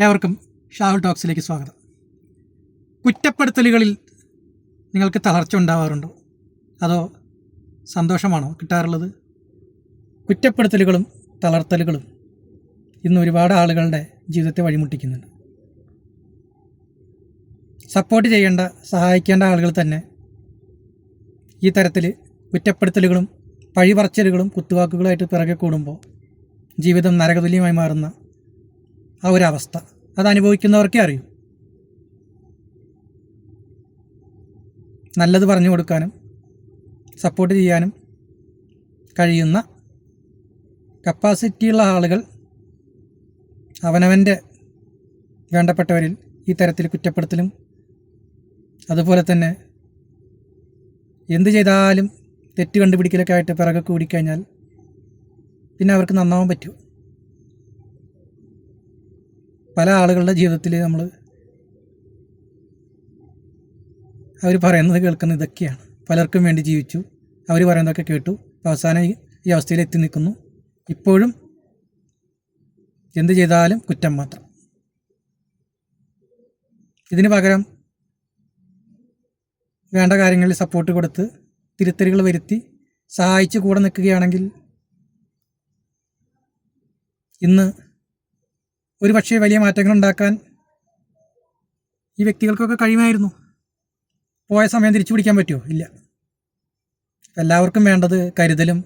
ഏവർക്കും ഷാഹുൽ ടോക്സിലേക്ക് സ്വാഗതം. കുറ്റപ്പെടുത്തലുകളിൽ നിങ്ങൾക്ക് തളർച്ച ഉണ്ടാവാറുണ്ടോ? അതോ സന്തോഷമാണോ കിട്ടാറുള്ളത്? കുറ്റപ്പെടുത്തലുകളും തളർത്തലുകളും ഇന്ന് ഒരുപാട് ആളുകളുടെ ജീവിതത്തെ വഴിമുട്ടിക്കുന്നുണ്ട്. സപ്പോർട്ട് ചെയ്യേണ്ട സഹായിക്കേണ്ട ആളുകൾ തന്നെ ഈ തരത്തിൽ കുറ്റപ്പെടുത്തലുകളും പഴിപറച്ചലുകളും കുത്തുവാക്കുകളായിട്ട് പിറകെ കൂടുമ്പോൾ ജീവിതം നരകതുല്യമായി മാറുന്ന ആ ഒരു അവസ്ഥ അത് അനുഭവിക്കുന്നവർക്കേ അറിയൂ. നല്ലത് പറഞ്ഞു കൊടുക്കാനും സപ്പോർട്ട് ചെയ്യാനും കഴിയുന്ന കപ്പാസിറ്റിയുള്ള ആളുകൾ അവനവന്റെ വേണ്ടപ്പെട്ടവരിൽ ഈ തരത്തിൽ കുറ്റപ്പെടുത്തലും അതുപോലെ തന്നെ എന്ത് ചെയ്താലും തെറ്റ് കണ്ടുപിടിക്കലൊക്കെ ആയിട്ട് പിറകെ കൂടിക്കഴിഞ്ഞാൽ പിന്നെ അവർക്ക് നന്നാവാൻ പറ്റുമോ പല ആളുകളുടെ ജീവിതത്തിൽ നമ്മൾ അവർ പറയുന്നത് കേൾക്കുന്ന ഇതൊക്കെയാണ്. പലർക്കും വേണ്ടി ജീവിച്ചു. അവർ പറയുന്നതൊക്കെ കേട്ടു. അവസാനം ഈ അവസ്ഥയിൽ എത്തി നിൽക്കുന്നു. ഇപ്പോഴും എന്ത് ചെയ്താലും കുറ്റം മാത്രം. ഇതിന് പകരം വേണ്ട കാര്യങ്ങളിൽ സപ്പോർട്ട് കൊടുത്ത് തിരുത്തലുകൾ വരുത്തി സഹായിച്ച് കൂടെ നിൽക്കുകയാണെങ്കിൽ ഇന്ന് ഒരു പക്ഷേ വലിയ മാറ്റങ്ങൾ ഉണ്ടാക്കാൻ ഈ വ്യക്തികൾക്കൊക്കെ കഴിയുമായിരുന്നു. പോയ സമയം തിരിച്ചു പിടിക്കാൻ പറ്റുമോ? ഇല്ല. എല്ലാവർക്കും വേണ്ടത് കരുതലും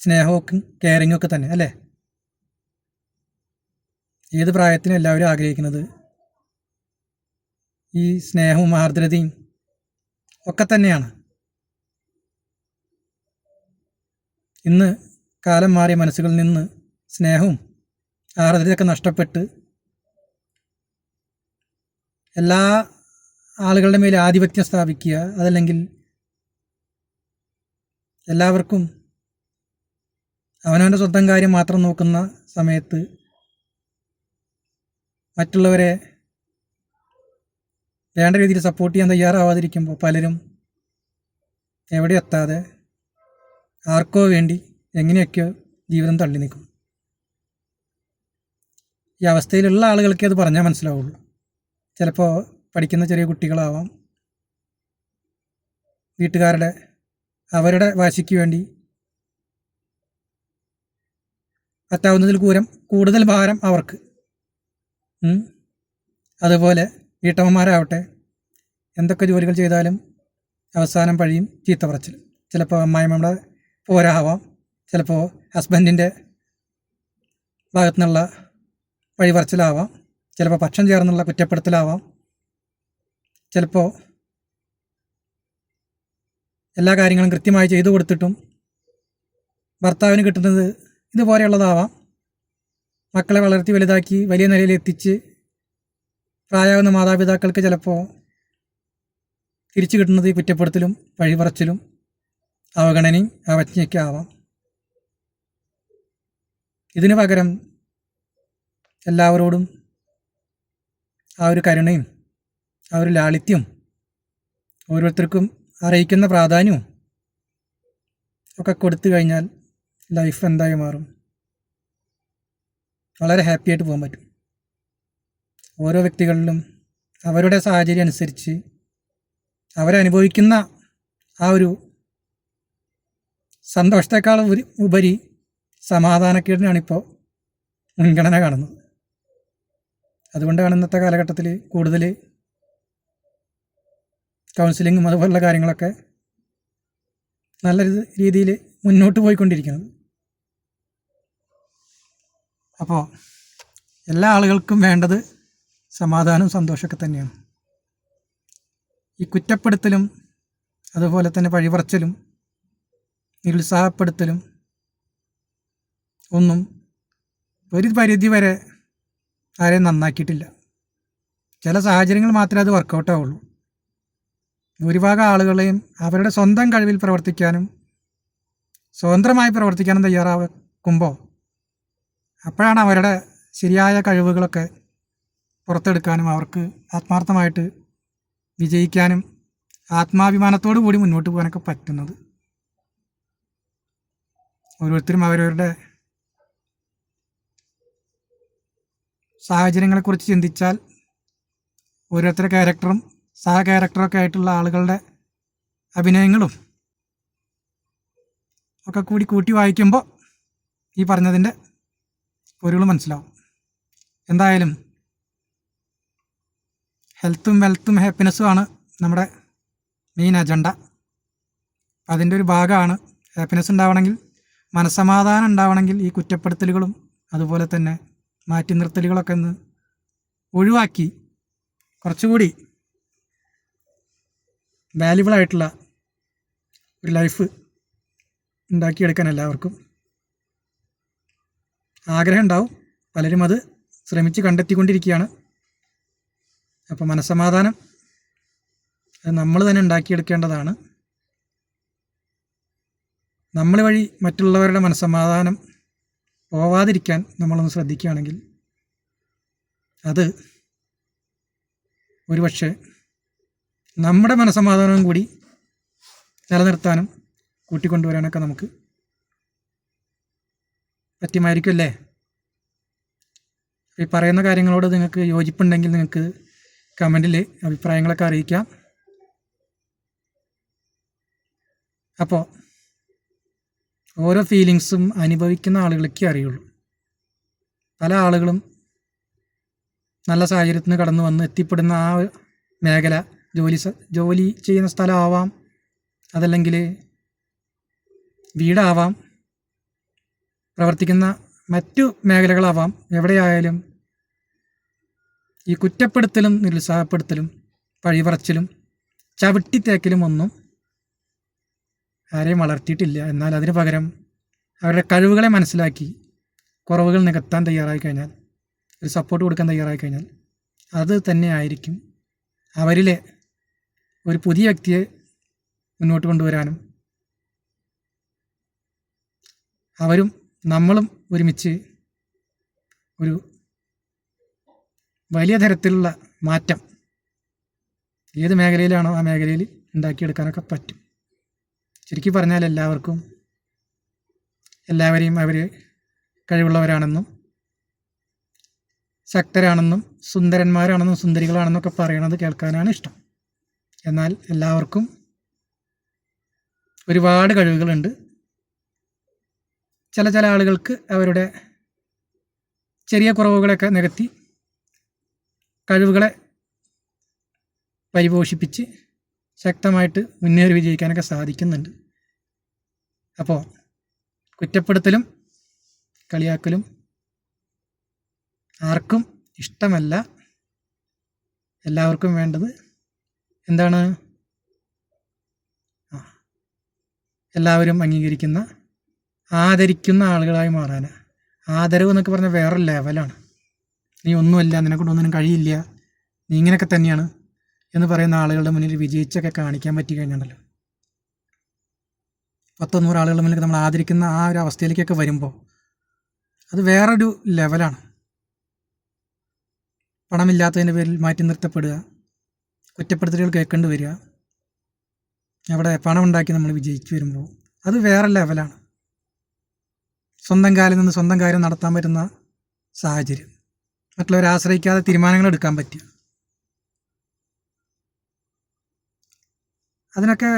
സ്നേഹവും കെയറിങ്ങും ഒക്കെ തന്നെ അല്ലേ? ഏത് പ്രായത്തിനും എല്ലാവരും ആഗ്രഹിക്കുന്നത് ഈ സ്നേഹവും ആർദ്രതയും ഒക്കെ തന്നെയാണ്. ഇന്ന് കാലം മാറിയ മനസ്സുകളിൽ നിന്ന് സ്നേഹവും ആർദ്രതയൊക്കെ നഷ്ടപ്പെട്ട് എല്ലാ ആളുകളുടെ മേൽ ആധിപത്യം സ്ഥാപിക്കുക അതല്ലെങ്കിൽ എല്ലാവർക്കും അവനവന്റെ സ്വന്തം കാര്യം മാത്രം നോക്കുന്ന സമയത്ത് മറ്റുള്ളവരെ വേണ്ട രീതിയിൽ സപ്പോർട്ട് ചെയ്യാൻ തയ്യാറാവാതിരിക്കുമ്പോൾ പലരും എവിടെ എത്താതെ ആർക്കോ വേണ്ടി എങ്ങനെയൊക്കെയോ ജീവിതം തള്ളി നിൽക്കും ഈ അവസ്ഥയിലുള്ള ആളുകൾക്ക് അത് പറഞ്ഞാൽ മനസ്സിലാവുള്ളൂ. ചിലപ്പോൾ പഠിക്കുന്ന ചെറിയ കുട്ടികളാവാം. വീട്ടുകാരുടെ അവരുടെ വാശിക്ക് വേണ്ടി പറ്റാവുന്നതിൽ കൂരം കൂടുതൽ ഭാരം അവർക്ക്. അതുപോലെ വീട്ടമ്മമാരാവട്ടെ എന്തൊക്കെ ജോലികൾ ചെയ്താലും അവസാനം പഴിയും ചീത്ത പറച്ചിൽ. ചിലപ്പോൾ അമ്മായിമ്മയുടെ പോരാവാം. ചിലപ്പോൾ ഹസ്ബൻഡിന്റെ ഭാഗത്തു നിന്നുള്ള വഴിപറച്ചിലാവാം ചിലപ്പോൾ പക്ഷം ചേർന്നുള്ള കുറ്റപ്പെടുത്തലാവാം. ചിലപ്പോൾ എല്ലാ കാര്യങ്ങളും കൃത്യമായി ചെയ്തു കൊടുത്തിട്ടും ഭർത്താവിന് കിട്ടുന്നത് ഇതുപോലെയുള്ളതാവാം. മക്കളെ വളർത്തി വലുതാക്കി വലിയ നിലയിൽ എത്തിച്ച് പ്രായാവുന്ന മാതാപിതാക്കൾക്ക് ചിലപ്പോൾ തിരിച്ചു കിട്ടുന്നത് കുറ്റപ്പെടുത്തലും വഴിപറച്ചിലും അവഗണനയും അവജ്ഞയൊക്കെ ആവാം. ഇതിനു പകരം എല്ലാവരോടും ആ ഒരു കരുണയും ആ ഒരു ലാളിത്യം ഓരോരുത്തർക്കും അറിയിക്കുന്ന പ്രാധാന്യവും ഒക്കെ കൊടുത്തു കഴിഞ്ഞാൽ ലൈഫ് എന്തായി മാറും. വളരെ ഹാപ്പി ആയിട്ട് പോകാൻ പറ്റും. ഓരോ വ്യക്തികളിലും അവരുടെ സാഹചര്യം അനുസരിച്ച് അവരനുഭവിക്കുന്ന ആ ഒരു സന്തോഷത്തെക്കാൾ ഉപരി സമാധാനക്കേടിനാണിപ്പോൾ മുൻഗണന കാണുന്നത്. അതുകൊണ്ടാണ് ഇന്നത്തെ കാലഘട്ടത്തിൽ കൂടുതൽ കൗൺസിലിങ്ങും അതുപോലുള്ള കാര്യങ്ങളൊക്കെ നല്ല രീതിയിൽ മുന്നോട്ട് പോയിക്കൊണ്ടിരിക്കുന്നത്. അപ്പോൾ എല്ലാ ആളുകൾക്കും വേണ്ടത് സമാധാനവും സന്തോഷമൊക്കെ തന്നെയാണ്. ഈ കുറ്റപ്പെടുത്തലും അതുപോലെ തന്നെ പഴിപറച്ചലും നിരുത്സാഹപ്പെടുത്തലും ഒന്നും ഒരു പരിധി വരെ ആരെയും നന്നാക്കിയിട്ടില്ല. ചില സാഹചര്യങ്ങൾ മാത്രമേ അത് വർക്കൗട്ട് ആവുള്ളൂ. ഭൂരിഭാഗം ആളുകളെയും അവരുടെ സ്വന്തം കഴിവിൽ പ്രവർത്തിക്കാനും സ്വതന്ത്രമായി പ്രവർത്തിക്കാനും തയ്യാറാക്കുമ്പോൾ അപ്പോഴാണ് അവരുടെ ശരിയായ കഴിവുകളൊക്കെ പുറത്തെടുക്കാനും അവർക്ക് ആത്മാർത്ഥമായിട്ട് വിജയിക്കാനും ആത്മാഭിമാനത്തോടു കൂടി മുന്നോട്ട് പോകാനൊക്കെ പറ്റുന്നത്. ഓരോരുത്തരും അവരവരുടെ സാഹചര്യങ്ങളെക്കുറിച്ച് ചിന്തിച്ചാൽ ഓരോരുത്തരുടെ ക്യാരക്ടറും സഹ ക്യാരക്ടറൊക്കെ ആയിട്ടുള്ള ആളുകളുടെ അഭിനയങ്ങളും ഒക്കെ കൂടി കൂട്ടി വായിക്കുമ്പോൾ ഈ പറഞ്ഞതിന്റെ പൊരുൾ മനസ്സിലാവും. എന്തായാലും ഹെൽത്തും വെൽത്തും ഹാപ്പിനെസ്സുമാണ് നമ്മുടെ മെയിൻ അജണ്ട അതിന്റെ ഒരു ഭാഗമാണ് ഹാപ്പിനെസ് ഉണ്ടാവണമെങ്കിൽ മനസ്സമാധാനം ഉണ്ടാവണമെങ്കിൽ ഈ കുറ്റപ്പെടുത്തലുകളും അതുപോലെ തന്നെ മാറ്റി നിർത്തലുകളൊക്കെ ഒന്ന് ഒഴിവാക്കി. കുറച്ചുകൂടി വാല്യുബിൾ ആയിട്ടുള്ള ഒരു ലൈഫ് ഉണ്ടാക്കിയെടുക്കാൻ എല്ലാവർക്കും ആഗ്രഹം ഉണ്ടാവും പലരും അത് ശ്രമിച്ച് കണ്ടെത്തിക്കൊണ്ടിരിക്കുകയാണ്. അപ്പോൾ മനസ്സമാധാനം അത് നമ്മൾ തന്നെ ഉണ്ടാക്കിയെടുക്കേണ്ടതാണ്. നമ്മൾ വഴി മറ്റുള്ളവരുടെ മനസ്സമാധാനം പോവാതിരിക്കാൻ നമ്മളൊന്ന് ശ്രദ്ധിക്കുകയാണെങ്കിൽ അത് ഒരുപക്ഷെ നമ്മുടെ മനസമാധാനവും കൂടി നിലനിർത്താനും കൂട്ടിക്കൊണ്ടുവരാനൊക്കെ നമുക്ക് പറ്റുമായിരിക്കുമല്ലേ? ഈ പറയുന്ന കാര്യങ്ങളോട് നിങ്ങൾക്ക് യോജിപ്പുണ്ടെങ്കിൽ നിങ്ങൾക്ക് കമന്റിൽ അഭിപ്രായങ്ങളൊക്കെ അറിയിക്കാം. അപ്പോൾ ഓരോ ഫീലിങ്സും അനുഭവിക്കുന്ന ആളുകൾക്കേ അറിയുള്ളൂ. പല ആളുകളും നല്ല സാഹചര്യത്തിൽ നിന്ന് കടന്നു വന്ന് എത്തിപ്പെടുന്ന ആ മേഖല ജോലി ജോലി ചെയ്യുന്ന സ്ഥലമാവാം അതല്ലെങ്കിൽ വീടാവാം പ്രവർത്തിക്കുന്ന മറ്റു മേഖലകളാവാം എവിടെയായാലും ഈ കുറ്റപ്പെടുത്തലും നിരുത്സാഹപ്പെടുത്തലും പഴിപറച്ചിലും ചവിട്ടിത്തേക്കലും ഒന്നും ആരെയും വളർത്തിയിട്ടില്ല. എന്നാൽ അതിന് പകരം അവരുടെ കഴിവുകളെ മനസ്സിലാക്കി കുറവുകൾ നികത്താൻ തയ്യാറായി കഴിഞ്ഞാൽ ഒരു സപ്പോർട്ട് കൊടുക്കാൻ തയ്യാറായി കഴിഞ്ഞാൽ അത് തന്നെ ആയിരിക്കും അവരിലെ ഒരു പുതിയ വ്യക്തിയെ മുന്നോട്ട് കൊണ്ടുവരാനും അവരും നമ്മളും ഒരുമിച്ച് ഒരു വലിയ തരത്തിലുള്ള മാറ്റം ഏത് മേഖലയിലാണോ ആ മേഖലയിൽ ഉണ്ടാക്കിയെടുക്കാനൊക്കെ പറ്റും. ചുരുക്കി പറഞ്ഞാൽ എല്ലാവർക്കും എല്ലാവരെയും അവർ കഴിവുള്ളവരാണെന്നും ശക്തരാണെന്നും സുന്ദരന്മാരാണെന്നും സുന്ദരികളാണെന്നൊക്കെ പറയണത് കേൾക്കാനാണ് ഇഷ്ടം. എന്നാൽ എല്ലാവർക്കും ഒരുപാട് കഴിവുകളുണ്ട്. ചില ചില ആളുകൾക്ക് അവരുടെ ചെറിയ കുറവുകളൊക്കെ നികത്തി കഴിവുകളെ പരിപോഷിപ്പിച്ച് ശക്തമായിട്ട് മുന്നേറി വിജയിക്കാനൊക്കെ സാധിക്കുന്നുണ്ട്. അപ്പോൾ കുറ്റപ്പെടുത്തലും കളിയാക്കലും ആർക്കും ഇഷ്ടമല്ല. എല്ലാവർക്കും വേണ്ടത് എന്താണ്? എല്ലാവരും അംഗീകരിക്കുന്ന ആദരിക്കുന്ന ആളുകളായി മാറാൻ ആദരവ് എന്നൊക്കെ പറഞ്ഞാൽ വേറൊരു ലെവലാണ് നീ ഒന്നുമല്ല നിനക്കൊണ്ടൊന്നിനും കഴിയില്ല. നീ ഇങ്ങനെയൊക്കെ തന്നെയാണ്. എന്ന് പറയുന്ന ആളുകളുടെ മുന്നിൽ വിജയിച്ചൊക്കെ കാണിക്കാൻ പറ്റി കഴിഞ്ഞുണ്ടല്ലോ പത്തൊന്നൂറ് ആളുകളുടെ മുന്നിൽ നമ്മൾ ആദരിക്കുന്ന ആ ഒരു അവസ്ഥയിലേക്കൊക്കെ വരുമ്പോൾ അത് വേറൊരു ലെവലാണ്. പണമില്ലാത്തതിന്റെ പേരിൽ മാറ്റി നിർത്തപ്പെടുക കുറ്റപ്പെടുത്തലുകൾ കേൾക്കേണ്ടി വരിക അവിടെ പണം ഉണ്ടാക്കി നമ്മൾ വിജയിച്ചു വരുമ്പോൾ അത് വേറെ ലെവലാണ്. സ്വന്തം കാലിൽ നിന്ന് സ്വന്തം കാര്യം നടത്താൻ പറ്റുന്ന സാഹചര്യം. മറ്റുള്ളവരെ ആശ്രയിക്കാതെ തീരുമാനങ്ങൾ എടുക്കാൻ പറ്റുക. അതിനൊക്കെ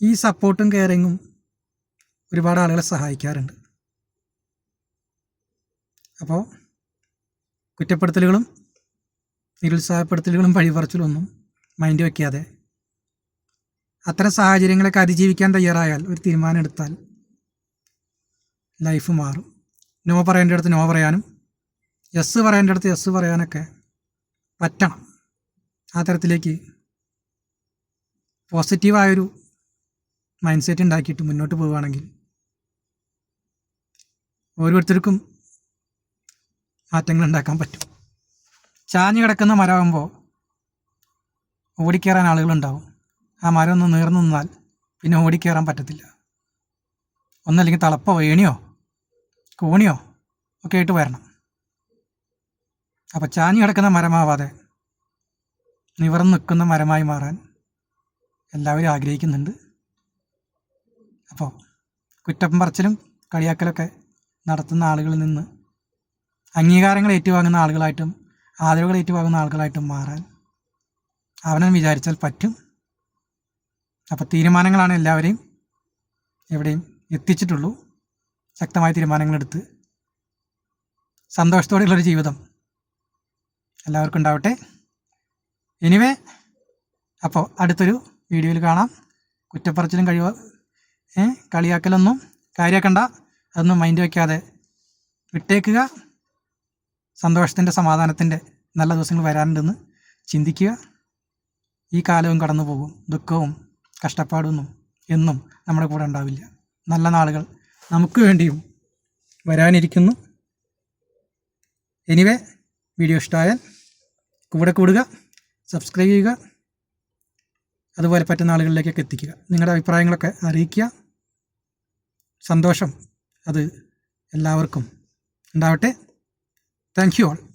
ഈ സപ്പോർട്ടും കെയറിങ്ങും ഒരുപാട് ആളുകളെ സഹായിക്കാറുണ്ട്. അപ്പോൾ കുറ്റപ്പെടുത്തലുകളും നിരുത്സാഹപ്പെടുത്തലുകളും പഴിപറച്ചിലൊന്നും മൈൻഡ് വയ്ക്കാതെ അത്തരം സാഹചര്യങ്ങളൊക്കെ അതിജീവിക്കാൻ തയ്യാറായാൽ ഒരു തീരുമാനം എടുത്താൽ ലൈഫ് മാറും. നോ പറയേണ്ട അടുത്ത് നോ പറയാനും യെസ് പറയേണ്ട അടുത്ത് യെസ് പറയാനൊക്കെ പറ്റണം. ആ തരത്തിലേക്ക് പോസിറ്റീവായൊരു മൈൻഡ് സെറ്റ് ഉണ്ടാക്കിയിട്ട് മുന്നോട്ട് പോവുകയാണെങ്കിൽ ഓരോരുത്തർക്കും മാറ്റങ്ങൾ ഉണ്ടാക്കാൻ പറ്റും. ചാഞ്ഞു കിടക്കുന്ന മരമാകുമ്പോൾ ഓടിക്കയറാൻ ആളുകളുണ്ടാവും. ആ മരം ഒന്ന് നീർന്നു നിന്നാൽ പിന്നെ ഓടിക്കയറാൻ പറ്റത്തില്ല. ഒന്നല്ലെങ്കിൽ തളപ്പോ ഏണിയോ കോണിയോ ഒക്കെ ആയിട്ട് വരണം. അപ്പോൾ ചാഞ്ഞു കിടക്കുന്ന മരമാവാതെ നിവർന്ന് നിൽക്കുന്ന മരമായി മാറാൻ എല്ലാവരും ആഗ്രഹിക്കുന്നുണ്ട്. അപ്പോൾ കുറ്റം പറച്ചിലും കളിയാക്കലൊക്കെ നടത്തുന്ന ആളുകളിൽ നിന്ന് അംഗീകാരങ്ങൾ ഏറ്റുവാങ്ങുന്ന ആളുകളായിട്ടും ആദരവുകൾ ഏറ്റുവാങ്ങുന്ന ആളുകളായിട്ടും മാറാൻ അവനും വിചാരിച്ചാൽ പറ്റും. അപ്പോൾ തീരുമാനങ്ങളാണ് എല്ലാവരെയും എവിടെയും എത്തിച്ചിട്ടുള്ളൂ. ശക്തമായ തീരുമാനങ്ങളെടുത്ത് സന്തോഷത്തോടെയുള്ളൊരു ജീവിതം എല്ലാവർക്കും ഉണ്ടാവട്ടെ. എനിവേ അപ്പോൾ അടുത്തൊരു വീഡിയോയിൽ കാണാം. കുറ്റപ്പറച്ചിലും കഴിവ് കളിയാക്കലൊന്നും കാര്യമാക്കണ്ട അതൊന്നും മൈൻഡ് വയ്ക്കാതെ വിട്ടേക്കുക. സന്തോഷത്തിന്റെ സമാധാനത്തിന്റെ നല്ല ദിവസങ്ങൾ വരാനുണ്ടെന്ന് ചിന്തിക്കുക. ഈ കാലവും കടന്നു പോകും. ദുഃഖവും കഷ്ടപ്പാടൊന്നും എന്നും നമ്മുടെ കൂടെ ഉണ്ടാവില്ല. നല്ല നാളുകൾ നമുക്ക് വേണ്ടിയും വരാനിരിക്കുന്നു. എനിവേ വീഡിയോ ഇഷ്ടമായാൽ കൂടെ കൂടുക സബ്സ്ക്രൈബ് ചെയ്യുക. അതുപോലെ പറ്റുന്ന ആളുകളിലേക്കൊക്കെ എത്തിക്കുക. നിങ്ങളുടെ അഭിപ്രായങ്ങളൊക്കെ അറിയിക്കുക. സന്തോഷം. അത് എല്ലാവർക്കും ഉണ്ടാവട്ടെ. Thank you all